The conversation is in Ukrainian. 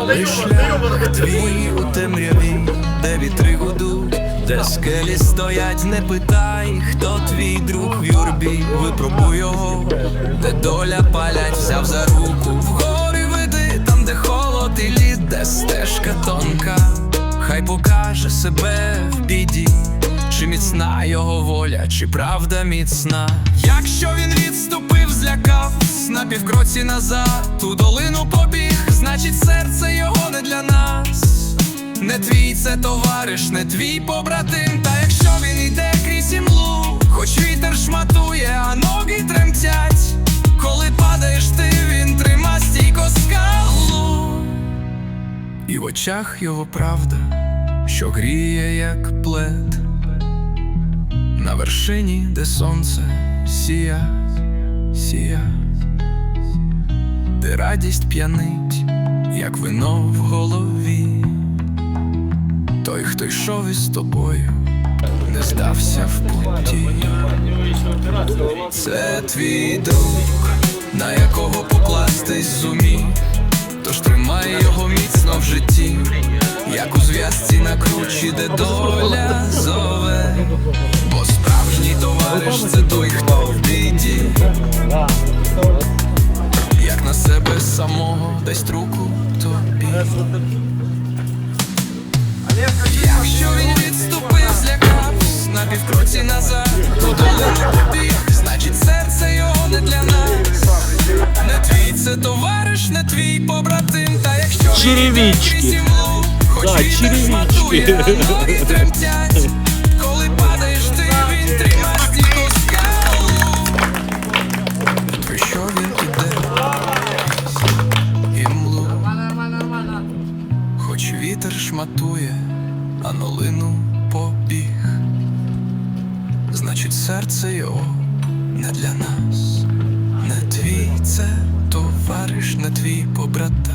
Коли шлях твій у темряві, де вітри гудуть, де скелі стоять, не питай, хто твій друг в юрбі, випробуй його, де доля палять, взяв за руку, вгорі веди, там, де холод і лід, де стежка тонка, хай покаже себе в біді. Чи міцна його воля, чи правда міцна? Якщо він відступив, злякавсь на півкроці назад, ту долину побіг, значить серце його не для нас. Не твій це товариш, не твій побратим. Та якщо він йде крізь імлу, хоч вітер шматує, а ноги тремтять. Коли падаєш ти, він трима стійко скалу. І в очах його правда, що гріє, як плед. На вершині, де сонце сія, сія, де радість п'янить, як вино в голові. Той, хто йшов із тобою, не здався в путі. Це твій друг, на якого покластись зумів. Тож тримай його міцно в житті, як у зв'язці на кручі, де доля зове. Бо справжній товариш це той, самого дасть руку тобі. Якщо він відступив, злякавсь на півкроці назад, то долину побіг, значить серце його не для нас. Не твій це товариш, не твій побратим, та якщо він Черевички. крізь хоч черевички. шматує, ноги тремтять. вітер шматує, а нолину побіг, значить, серце його не для нас, не твій це товариш, не твій побрата.